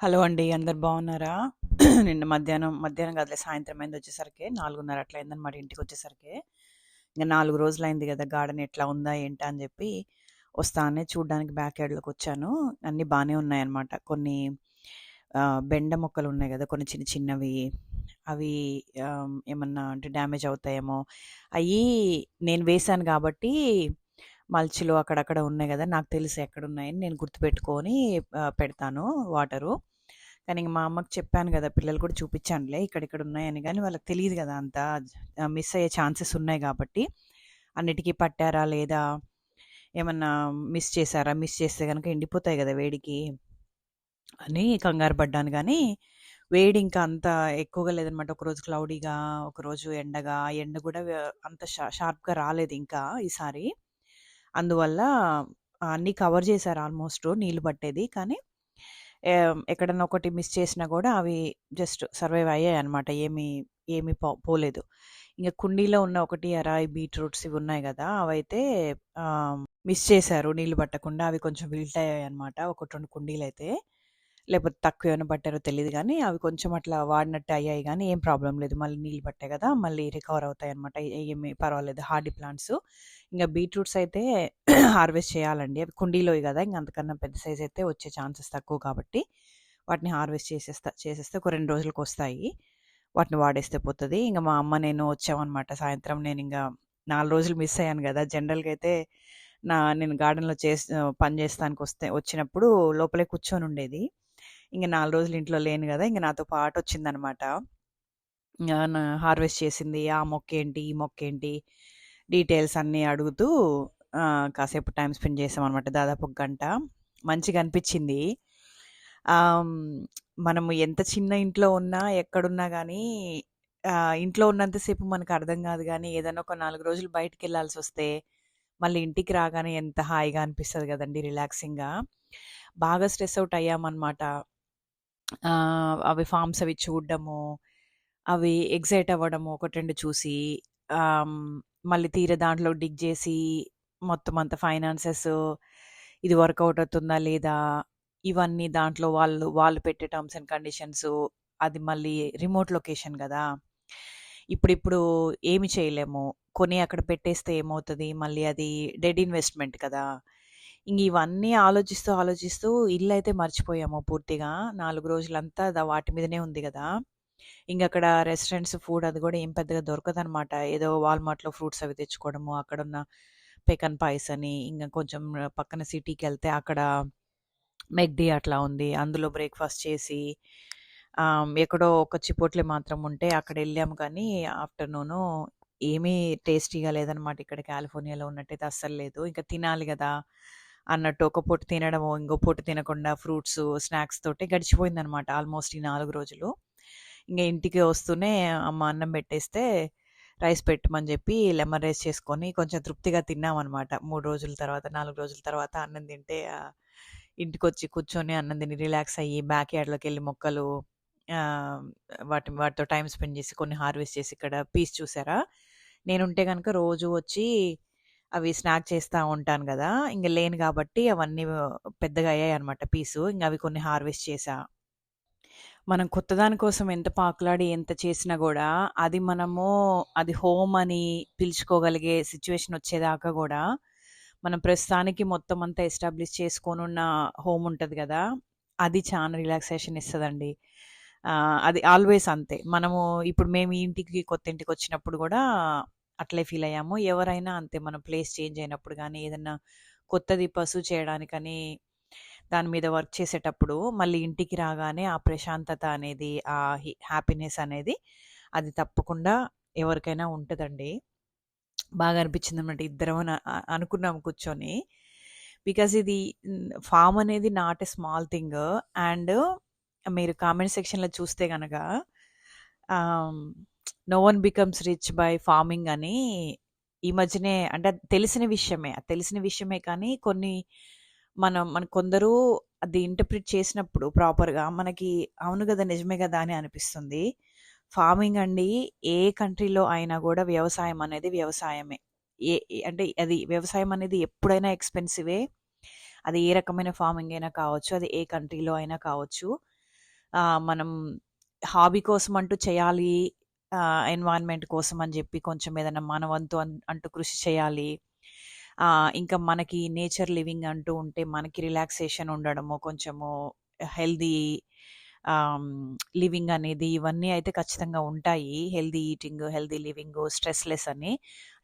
Hello అండి. అందరు బాగున్నారా? నిన్న మధ్యాహ్నం మధ్యాహ్నం కాదులే సాయంత్రం అయింది వచ్చేసరికి 4:30 అట్లా అయిందనమాట ఇంటికొచ్చేసరికి. ఇంక 4 రోజులయింది గదా! గార్డెన్ ఎట్లా ఉందా ఏంటా అని చెప్పి వస్తానే చూడ్డానికి బ్యాక్ యార్డ్లోకి వచ్చాను అన్నీ బాగానే ఉన్నాయన్నమాట. కొన్ని బెండ మొక్కలు ఉన్నాయి కదా కొన్ని చిన్న చిన్నవి అవి ఏమన్నా అంటే డ్యామేజ్ అవుతాయేమో అవి నేను వేశాను కాబట్టి మల్చిలో అక్కడక్కడ ఉన్నాయి కదా నాకు తెలిసి ఎక్కడ ఉన్నాయని నేను గుర్తుపెట్టుకొని పెడతాను వాటరు. కానీ ఇంక మా అమ్మకి చెప్పాను కదా పిల్లలు కూడా చూపించానులే ఇక్కడిక్కడ ఉన్నాయని కానీ వాళ్ళకి తెలియదు కదా అంత మిస్ అయ్యే ఛాన్సెస్ ఉన్నాయి కాబట్టి అన్నిటికీ పట్టారా లేదా? ఏమన్నా మిస్ చేశారా? మిస్ చేస్తే కనుక ఎండిపోతాయి కదా వేడికి. అని కంగారు పడ్డాను కానీ వేడి ఇంకా అంత ఎక్కువగా లేదనమాట. ఒకరోజు క్లౌడీగా, ఒకరోజు ఎండగా, ఎండ కూడా అంత షా షార్ప్‌గా రాలేదింకా ఈసారి. అందువల్ల అన్నీ కవర్ చేశారు ఆల్మోస్ట్ నీళ్ళు పట్టేది. కానీ ఎక్కడన్నా ఒకటి మిస్ చేసినా కూడా అవి జస్ట్ సర్వైవ్ అయ్యాయి అనమాట ఏమి ఏమి పో పోలేదు. ఇంకా కుండీలో ఉన్న ఒకటి అరాయి బీట్రూట్స్ ఇవి ఉన్నాయి కదా అవైతే మిస్ చేశారు నీళ్ళు పట్టకుండా. అవి కొంచెం విల్ట్ అయ్యాయన్నమాట. ఒకటి 2 కుండీలైతే. లేకపోతే తక్కువ ఏమైనా పట్టారో తెలియదు కానీ అవి కొంచెం అట్లా వాడినట్టు అయ్యాయి కానీ ఏం ప్రాబ్లమ్ లేదు. మళ్ళీ నీళ్ళు పట్టాయి కదా మళ్ళీ రికవర్ అవుతాయి అనమాట ఏమి పర్వాలేదు హార్డీ ప్లాంట్స్. ఇంకా బీట్రూట్స్ అయితే హార్వెస్ట్ చేయాలండి. అవి కుండీలోవి కదా ఇంకా అంతకన్నా పెద్ద సైజ్ అయితే వచ్చే ఛాన్సెస్ తక్కువ కాబట్టి వాటిని హార్వెస్ట్ చేసేస్తా చేసేస్తే ఒక రెండు రోజులకు వస్తాయి వాటిని వాడేస్తే పోతుంది ఇంకా మా అమ్మ నేను వచ్చామన్నమాట సాయంత్రం. నేను ఇంకా నాలుగు రోజులు మిస్ అయ్యాను కదా జనరల్‌గా అయితే నా నేను గార్డెన్‌లో చేస్ పని చేస్తానికొస్తే వచ్చినప్పుడు లోపలే కూర్చొని ఉండేది ఇంకా నాలుగు రోజులు ఇంట్లో లేను కదా ఇంకా నాతో పాటు వచ్చిందనమాట హార్వెస్ట్ చేసింది. ఆ మొక్క ఏంటి ఈ మొక్కేంటి? డీటెయిల్స్ అన్నీ అడుగుతూ కాసేపు టైం స్పెండ్ చేసామన్నమాట దాదాపు ఒక గంట. మంచిగా అనిపించింది మనము ఎంత చిన్న ఇంట్లో ఉన్నా, ఎక్కడున్నా కానీ ఇంట్లో ఉన్నంతసేపు మనకు అర్థం కాదు కానీ ఏదైనా ఒక నాలుగు రోజులు బయటకి వెళ్ళాల్సి వస్తే మళ్ళీ ఇంటికి రాగానే ఎంత హాయిగా అనిపిస్తుంది కదండి రిలాక్సింగ్‌గా. బాగా స్ట్రెస్ అవుట్ అయ్యామన్నమాట అవి ఫార్మ్స్ అవి చూడ్డము, అవి ఎగ్జైట్ అవ్వడము ఒకటి, రెండు చూసి, మళ్ళీ తీరే దాంట్లో డిగ్ చేసి మొత్తం అంత ఫైనాన్సెస్ ఇది వర్కౌట్ అవుతుందా? లేదా? ఇవన్నీ దాంట్లో వాళ్ళు వాళ్ళు పెట్టే టర్మ్స్ అండ్ కండిషన్స్ అది మళ్ళీ రిమోట్ లొకేషన్ కదా ఇప్పుడిప్పుడు ఏమి చేయలేము. కొని అక్కడ పెట్టేస్తే ఏమవుతుంది మళ్ళీ అది డెడ్ ఇన్వెస్ట్‌మెంట్ కదా! ఇంక ఇవన్నీ ఆలోచిస్తూ, ఆలోచిస్తూ ఇల్లు అయితే మర్చిపోయాము పూర్తిగా. నాలుగు రోజులంతా వాటి మీదనే ఉంది కదా ఇంక అక్కడ రెస్టారెంట్స్ ఫుడ్ అది కూడా ఏం పెద్దగా దొరకదనమాట. ఏదో వాల్‌మార్ట్‌లో ఫ్రూట్స్ అవి తెచ్చుకోవడము, అక్కడున్న పెకన్ పాయస్ అని, ఇంకా కొంచెం పక్కన సిటీకి వెళ్తే అక్కడ మెగ్డి అట్లా ఉంది. అందులో బ్రేక్‌ఫాస్ట్ చేసి ఎక్కడో ఒక చిపోట్లే మాత్రం ఉంటే అక్కడ వెళ్ళాము కానీ ఆఫ్టర్‌నూను ఏమీ టేస్టీగా లేదనమాట. ఇక్కడ కాలిఫోర్నియాలో ఉన్నట్టయితే అస్సలు లేదు. ఇంకా తినాలి కదా అన్నట్టు ఒక పూట తినడము, ఇంకో పూట తినకుండా ఫ్రూట్స్ స్నాక్స్ తోటి గడిచిపోయిందనమాట ఆల్మోస్ట్ ఈ నాలుగు రోజులు. ఇంకా ఇంటికి వస్తూనే అమ్మ అన్నం పెట్టేస్తే రైస్ పెట్టమని చెప్పి లెమన్ రైస్ చేసుకొని కొంచెం తృప్తిగా తిన్నామన్నమాట మూడు రోజుల తర్వాత, నాలుగు రోజుల తర్వాత అన్నం తింటే ఇంటికి ఇంటికొచ్చి కూర్చొని అన్నం తిని రిలాక్స్ అయ్యి బ్యాక్ యార్డ్లోకి వెళ్ళి మొక్కలు వాటి వాటితో టైం స్పెండ్ చేసి కొన్ని హార్వెస్ట్ చేసి ఇక్కడ పీస్ చూసారా? నేనుంటే కనుక రోజు వచ్చి అవి స్నాక్ చేస్తూ ఉంటాను కదా ఇంక లేను కాబట్టి అవన్నీ పెద్దగా అయ్యాయన్నమాట పీసు. ఇంక అవి కొన్ని హార్వెస్ట్ చేసా మనం కొత్తదాని కోసం ఎంత పాకులాడి ఎంత చేసినా కూడా అది మనము అది హోమ్ అని పిలుచుకోగలిగే సిచ్యువేషన్ వచ్చేదాకా కూడా మనం ప్రస్తుతానికి మొత్తం అంతా ఎస్టాబ్లిష్ చేసుకొనున్న హోమ్ ఉంటుంది కదా అది చాలా రిలాక్సేషన్ ఇస్తుందండి అది ఆల్వేస్ అంతే. మనము ఇప్పుడు మేము ఇంటికి కొత్త ఇంటికి వచ్చినప్పుడు కూడా అట్లే ఫీల్ అయ్యాము. ఎవరైనా అంతే మనం ప్లేస్ చేంజ్ అయినప్పుడు కానీ ఏదన్నా కొత్తది పర్సూ చేయడానికని దాని మీద వర్క్ చేసేటప్పుడు మళ్ళీ ఇంటికి రాగానే ఆ ప్రశాంతత అనేది, ఆ హి హ్యాపీనెస్ అనేది అది తప్పకుండా ఎవరికైనా ఉంటుందండి బాగా అనిపించింది అనమాట ఇద్దరం అనుకున్నాం కూర్చొని. బికాజ్ ఇది ఫామ్ అనేది not a small thing and మీరు కామెంట్ సెక్షన్‌లో చూస్తే కనుక no one becomes rich by farming అని ఈ మధ్యనే అంటే తెలిసిన విషయమే. అది తెలిసిన విషయమే కానీ కొన్ని మనం మన కొందరు అది ఇంటర్ప్రిట్ చేసినప్పుడు ప్రాపర్‌గా మనకి అవును కదా నిజమే కదా అని అనిపిస్తుంది. ఫార్మింగ్ అండి ఏ కంట్రీలో అయినా కూడా వ్యవసాయం అనేది వ్యవసాయమే. ఏ అంటే అది వ్యవసాయం అనేది ఎప్పుడైనా ఎక్స్‌పెన్సివే. అది ఏ రకమైన ఫార్మింగ్ అయినా కావచ్చు. అది ఏ కంట్రీలో అయినా కావచ్చు. మనం హాబీ కోసం అంటూ చేయాలి. ఆహ్, ఎన్విరాన్మెంట్ కోసం అని చెప్పి కొంచెం ఏదైనా మన వంతు అంటూ కృషి చేయాలి. ఇంకా మనకి నేచర్ లివింగ్ అంటూ ఉంటే మనకి రిలాక్సేషన్ ఉండడము, కొంచెము హెల్తీ లివింగ్ అనేది ఇవన్నీ అయితే ఖచ్చితంగా ఉంటాయి. హెల్దీ ఈటింగ్, హెల్దీ లివింగ్ స్ట్రెస్‌లెస్ అని.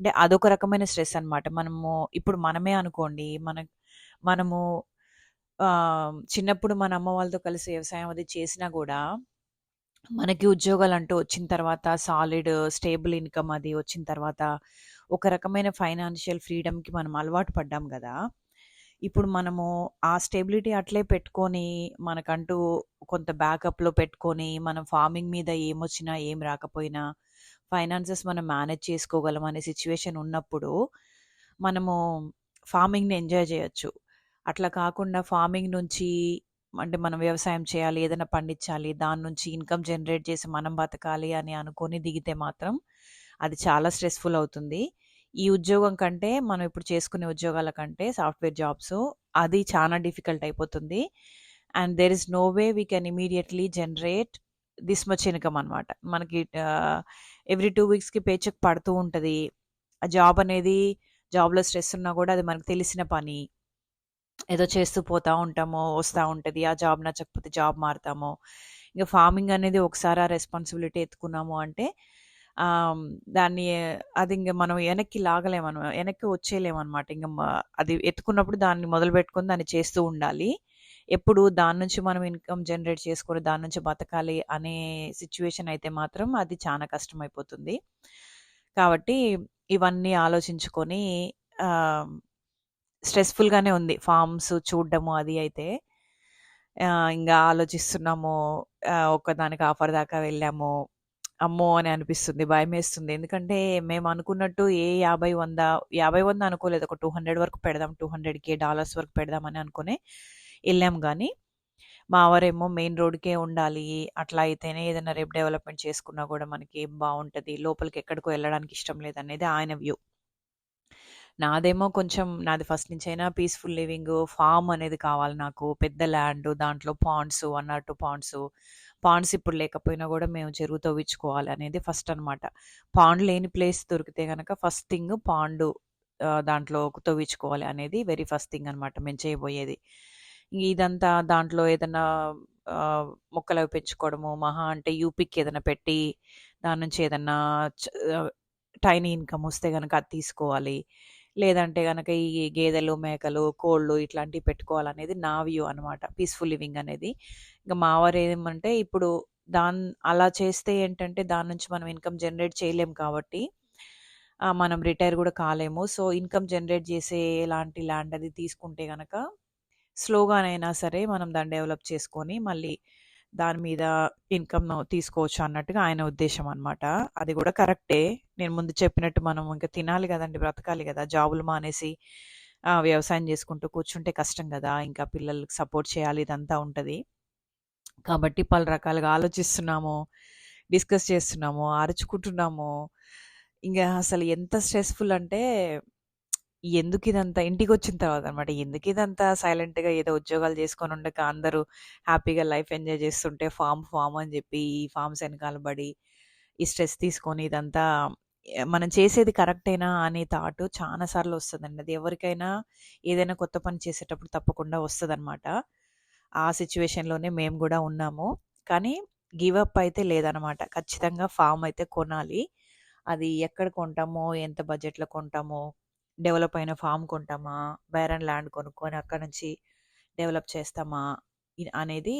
అంటే అదొక రకమైన స్ట్రెస్ అనమాట. మనము ఇప్పుడు మనమే అనుకోండి మన మనము చిన్నప్పుడు మన అమ్మ వాళ్ళతో కలిసి వ్యవసాయం అది చేసినా కూడా మనకి ఉద్యోగాలు అంటూ వచ్చిన తర్వాత సాలిడ్ స్టేబుల్ ఇన్‌కమ్ అది వచ్చిన తర్వాత ఒక రకమైన ఫైనాన్షియల్ ఫ్రీడమ్‌కి మనం అలవాటు పడ్డాం కదా. ఇప్పుడు మనము ఆ స్టెబిలిటీ అట్లే పెట్టుకొని, మనకంటూ కొంత బ్యాకప్‌లో పెట్టుకొని, మనం ఫార్మింగ్ మీద ఏమొచ్చినా, ఏం రాకపోయినా ఫైనాన్సెస్ మనం మేనేజ్ చేసుకోగలం అనే సిచ్యువేషన్ ఉన్నప్పుడు, మనము ఫార్మింగ్‌ని ఎంజాయ్ చేయొచ్చు. అట్లా కాకుండా ఫార్మింగ్ నుంచి అంటే మనం వ్యవసాయం చేయాలి, ఏదైనా పండించాలి, దాని నుంచి ఇన్‌కమ్ జనరేట్ చేసి మనం బతకాలి అని అనుకొని దిగితే మాత్రం అది చాలా స్ట్రెస్‌ఫుల్ అవుతుంది. ఈ ఉద్యోగం కంటే మనం ఇప్పుడు చేసుకునే ఉద్యోగాల కంటే సాఫ్ట్‌వేర్ జాబ్స్ అది చాలా డిఫికల్ట్ అయిపోతుంది. And there is no way we can immediately generate this much income అనమాట. మనకి ఎవ్రీ టూ వీక్స్‌కి పే చెక్ పడుతూ ఉంటుంది ఆ జాబ్ అనేది జాబ్‌లో స్ట్రెస్ ఉన్నా కూడా అది మనకు తెలిసిన పని. ఏదో చేస్తూ పోతూ ఉంటాము. వస్తూ ఉంటుంది ఆ జాబ్ నచ్చకపోతే జాబ్ మారుతాము. ఇంకా ఫార్మింగ్ అనేది ఒకసారి ఆ రెస్పాన్సిబిలిటీ ఎత్తుకున్నాము అంటే దాన్ని అది ఇంకా మనం వెనక్కి లాగలేమన వెనక్కి వచ్చేయలేమన్నమాట ఇంకా అది ఎత్తుకున్నప్పుడు దాన్ని మొదలు పెట్టుకొని దాన్ని చేస్తూ ఉండాలి. ఎప్పుడు దాని నుంచి మనం ఇన్‌కమ్ జనరేట్ చేసుకొని దాని నుంచి బతకాలి అనే సిచ్యువేషన్ అయితే మాత్రం అది చాలా కష్టమైపోతుంది. కాబట్టి ఇవన్నీ ఆలోచించుకొని స్ట్రెస్‌ఫుల్‌గానే ఉంది. ఫార్మ్స్ చూడడము అది అయితే. ఇంకా ఆలోచిస్తున్నాము. ఒక్కదానికి ఆఫర్ దాకా వెళ్ళాము. అమ్మో! అని అనిపిస్తుంది. భయమేస్తుంది. ఎందుకంటే మేము అనుకున్నట్టు ఏ యాభై వంద యాభై వంద అనుకోలేదు. ఒక 200 వరకు పెడదాం. 200,000 డాలర్స్ వరకు పెడదామని అనుకునే వెళ్ళాము కానీ మా వారేమో మెయిన్ రోడ్‌కే ఉండాలి. అట్లా అయితేనే ఏదైనా రేపు డెవలప్‌మెంట్ చేసుకున్నా కూడా మనకి బాగుంటుంది లోపలికి ఎక్కడికో వెళ్ళడానికి ఇష్టం లేదనేది ఆయన వ్యూ. నాదేమో కొంచెం నాది ఫస్ట్ నుంచైనా పీస్‌ఫుల్ లివింగ్ ఫామ్ అనేది కావాలి నాకు. పెద్ద ల్యాండ్ దాంట్లో ponds one or 2 ponds. Ponds ఇప్పుడు లేకపోయినా కూడా మేము చెరువు తవ్వించుకోవాలి అనేది ఫస్ట్ అనమాట. పాండ్ లేని ప్లేస్ దొరికితే కనుక ఫస్ట్ థింగ్ పాండు దాంట్లో తవ్వించుకోవాలి అనేది వెరీ ఫస్ట్ థింగ్ అనమాట మేము చేయబోయేది. ఇదంతా దాంట్లో ఏదైనా మొక్కలు అవి పెంచుకోవడము, మహా అంటే యూపిక్ ఏదైనా పెట్టి దాని నుంచి ఏదైనా టైనీ ఇన్‌కమ్ వస్తే కనుక అది తీసుకోవాలి. లేదంటే కనుక ఈ గేదెలు, మేకలు, కోళ్ళు ఇట్లాంటివి పెట్టుకోవాలనేది నా వ్యూ అనమాట. పీస్‌ఫుల్ లివింగ్ అనేది. ఇంకా మా వారు ఏమంటే ఇప్పుడు దాన్ అలా చేస్తే ఏంటంటే దాని నుంచి మనం ఇన్‌కమ్ జనరేట్ చేయలేం కాబట్టి మనం రిటైర్ కూడా కాలేము. సో, ఇన్‌కమ్ జనరేట్ చేసే ఎలాంటి ల్యాండ్ అది తీసుకుంటే కనుక స్లోగానైనా సరే మనం దాన్ని డెవలప్ చేసుకొని మళ్ళీ దాని మీద ఇన్‌కమ్ తీసుకోవచ్చు అన్నట్టుగా ఆయన ఉద్దేశం అనమాట. అది కూడా కరెక్టే. నేను ముందు చెప్పినట్టు మనం ఇంకా తినాలి కదండి బ్రతకాలి కదా జాబులు మానేసి వ్యవసాయం చేసుకుంటూ కూర్చుంటే కష్టం కదా ఇంకా పిల్లలకి సపోర్ట్ చేయాలి ఇదంతా ఉంటుంది కాబట్టి పలు రకాలుగా ఆలోచిస్తున్నాము. డిస్కస్ చేస్తున్నాము. అరుచుకుంటున్నాము. ఇంకా అసలు ఎంత స్ట్రెస్‌ఫుల్ అంటే ఎందుకు ఇదంతా ఇంటికి వచ్చిన తర్వాత అనమాట. ఎందుకిదంతా సైలెంట్‌గా ఏదో ఉద్యోగాలు చేసుకొని ఉండక అందరూ హ్యాపీగా లైఫ్ ఎంజాయ్ చేస్తుంటే ఫామ్ ఫామ్ అని చెప్పి ఈ ఫామ్స్ వెనకాల పడి ఈ స్ట్రెస్ తీసుకొని ఇదంతా మనం చేసేది కరెక్టేనా అనే థాట్ చాలాసార్లు సార్లు అది ఎవరికైనా ఏదైనా కొత్త పని చేసేటప్పుడు తప్పకుండా వస్తుందన్నమాట ఆ సిచ్యువేషన్లోనే మేము కూడా ఉన్నాము. కానీ గివ్ అప్ అయితే లేదనమాట. ఖచ్చితంగా ఫామ్ అయితే కొనాలి. అది ఎక్కడ కొంటామో, ఎంత బడ్జెట్‌లో కొంటామో, డెవలప్ అయిన ఫామ్ కొంటామా, బేరన్ ల్యాండ్ కొనుక్కొని అక్కడి నుంచి డెవలప్ చేస్తామా, అనేది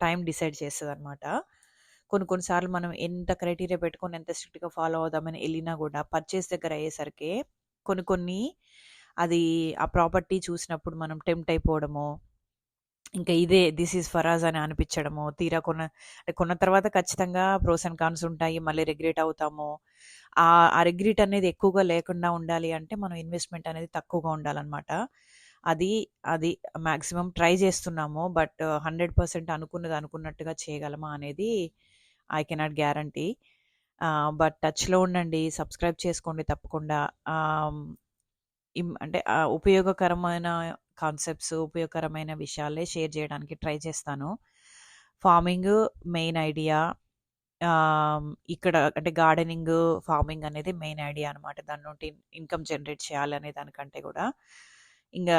టైం డిసైడ్ చేస్తుంది కొన్ని కొన్ని సార్లు మనం ఎంత క్రైటీరియా పెట్టుకొని ఎంత స్ట్రిక్ట్‌గా ఫాలో అవుదామని వెళ్ళినా కూడా పర్చేస్ దగ్గర అయ్యేసరికి కొన్ని కొన్ని అది ఆ ప్రాపర్టీ చూసినప్పుడు మనం టెంప్ట్ అయిపోవడము ఇంకా ఇదే దిస్ ఈజ్ ఫరాజ్ అని అనిపించడము. తీరా కొన్న కొన్న తర్వాత ఖచ్చితంగా ప్రోస్ అండ్ కాన్స్ ఉంటాయి. మళ్ళీ రిగ్రెట్ అవుతాము. ఆ ఆ రిగ్రెట్ అనేది ఎక్కువగా లేకుండా ఉండాలి అంటే మనం ఇన్వెస్ట్‌మెంట్ అనేది తక్కువగా ఉండాలన్నమాట అది అది మ్యాక్సిమం ట్రై చేస్తున్నాము. బట్ 100% అనుకున్నది అనుకున్నట్టుగా చేయగలమా అనేది ఐ కెనాట్ గ్యారంటీ. బట్ టచ్‌లో ఉండండి. సబ్స్క్రైబ్ చేసుకోండి తప్పకుండా. అంటే ఉపయోగకరమైన కాన్సెప్ట్స్, ఉపయోగకరమైన విషయాలే షేర్ చేయడానికి ట్రై చేస్తాను. Farming main idea. ఇక్కడ అంటే గార్డెనింగ్, ఫార్మింగ్ అనేది మెయిన్ ఐడియా అనమాట. దాని నుండి ఇన్‌కమ్ జనరేట్ చేయాలనే దానికంటే కూడా ఇంకా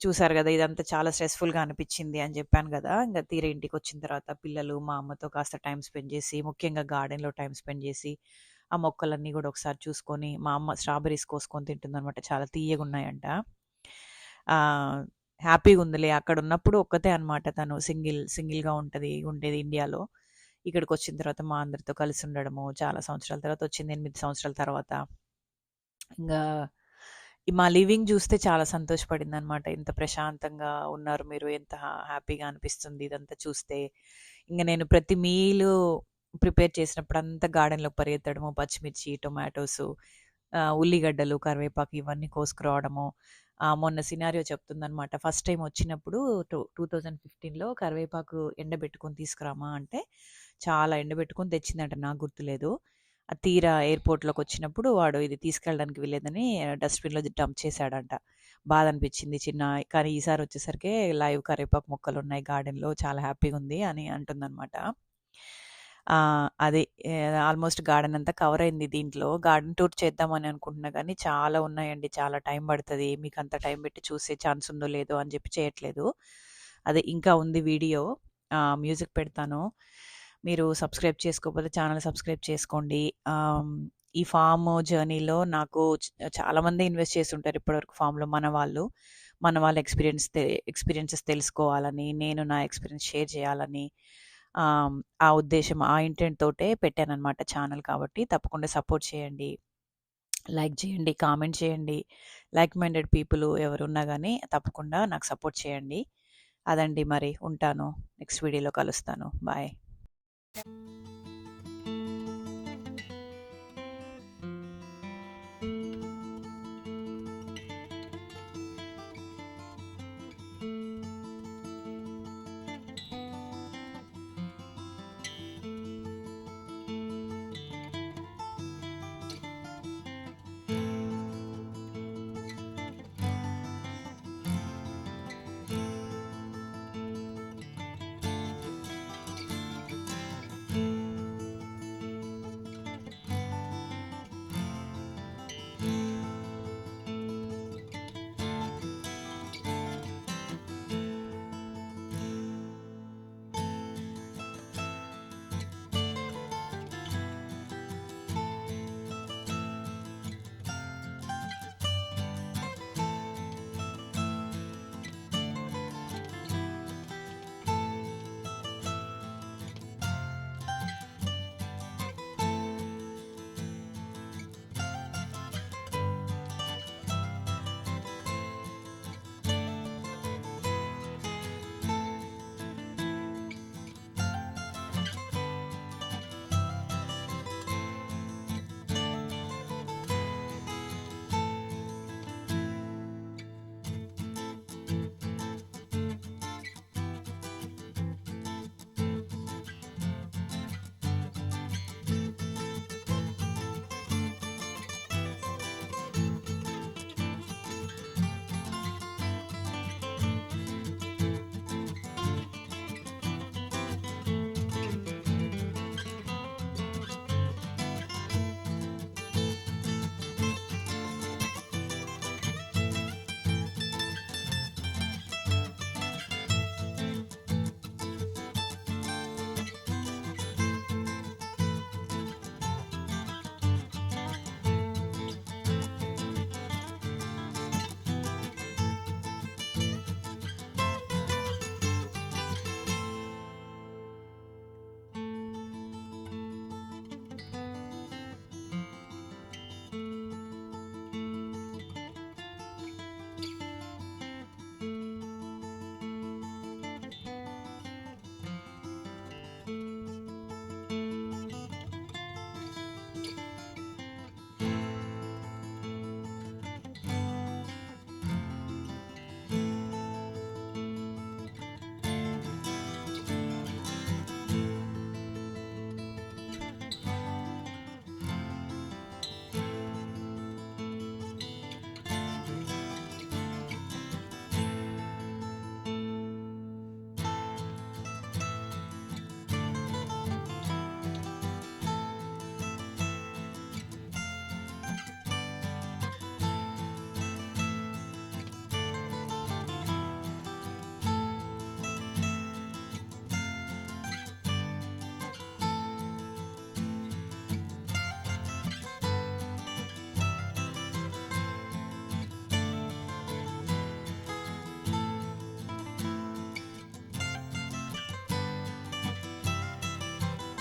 చూసారు కదా ఇదంతా చాలా స్ట్రెస్‌ఫుల్‌గా అనిపించింది అని చెప్పాను కదా ఇంకా తీరే ఇంటికి వచ్చిన తర్వాత పిల్లలు, మా అమ్మతో కాస్త టైం స్పెండ్ చేసి ముఖ్యంగా గార్డెన్‌లో టైం స్పెండ్ చేసి ఆ మొక్కలన్నీ కూడా ఒకసారి చూసుకొని, మా అమ్మ స్ట్రాబెరీస్ కోసుకొని తింటుందనమాట. చాలా హ్యాపీగా ఉందిలే అక్కడ ఉన్నప్పుడు ఒక్కతే అనమాట తను సింగిల్ సింగిల్‌గా ఉంటుంది ఉండేది ఇండియాలో. ఇక్కడికి వచ్చిన తర్వాత మా అందరితో కలిసి ఉండడము, చాలా సంవత్సరాల తర్వాత వచ్చింది ఎనిమిది సంవత్సరాల తర్వాత. ఇంకా మా లివింగ్ చూస్తే చాలా సంతోషపడిందనమాట. ఇంత ప్రశాంతంగా ఉన్నారు మీరు, ఎంత హ్యాపీగా అనిపిస్తుంది ఇదంతా చూస్తే. ఇంకా నేను ప్రతి మీల్ ప్రిపేర్ చేసినప్పుడు అంతా గార్డెన్‌లోకి పరిగెత్తడము, పచ్చిమిర్చి, టొమాటోస్ ఉల్లిగడ్డలు, కరివేపాకు ఇవన్నీ కోసుకురావడము. మొన్న సినారియో చెప్తుందనమాట. ఫస్ట్ టైం వచ్చినప్పుడు టూ 2015లో కరివేపాకు ఎండబెట్టుకొని తీసుకురామా అంటే, చాలా ఎండబెట్టుకొని తెచ్చిందంట. నాకు గుర్తులేదు. తీరా తీరా ఎయిర్‌పోర్ట్‌లోకొచ్చినప్పుడు వాడు ఇది తీసుకెళ్ళడానికి వీలేదని డస్ట్‌బిన్‌లో డంప్ చేశాడంట. అనిపించింది చిన్న కానీ ఈసారి వచ్చేసరికి లైవ్ కరివేపాకు మొక్కలు ఉన్నాయి గార్డెన్‌లో. చాలా హ్యాపీగా ఉంది అని అంటుందనమాట. అదే అది ఆల్మోస్ట్ గార్డెన్ అంతా కవర్ అయింది దీంట్లో. గార్డెన్ టూర్ చేద్దామని అనుకుంటున్నా కానీ చాలా ఉన్నాయండి. చాలా టైం పడుతుంది మీకు అంత టైం పెట్టి చూసే ఛాన్స్ ఉందో లేదో అని చెప్పి చేయట్లేదు. అదే ఇంకా ఉంది వీడియో. మ్యూజిక్ పెడతాను. మీరు సబ్స్క్రైబ్ చేసుకోకపోతే ఛానల్ సబ్స్క్రైబ్ చేసుకోండి. ఈ ఫామ్ జర్నీలో నాకు చాలామంది చాలామందే ఇన్వెస్ట్ చేసుంటారు ఇప్పటివరకు ఫామ్లో మన వాళ్ళు. మన వాళ్ళ ఎక్స్‌పీరియన్స్ తె ఎక్స్‌పీరియన్సెస్ తెలుసుకోవాలని, నేను నా ఎక్స్‌పీరియన్స్ షేర్ చేయాలని ఆ ఉద్దేశం ఆ ఇంటెంట్ తోటే పెట్టాననమాట ఛానల్ కాబట్టి తప్పకుండా సపోర్ట్ చేయండి. లైక్ చేయండి, కామెంట్ చేయండి. లైక్ మైండెడ్ పీపుల్ ఎవరున్నా కానీ తప్పకుండా నాకు సపోర్ట్ చేయండి. అదండి మరి ఉంటాను. నెక్స్ట్ వీడియోలో కలుస్తాను. బాయ్.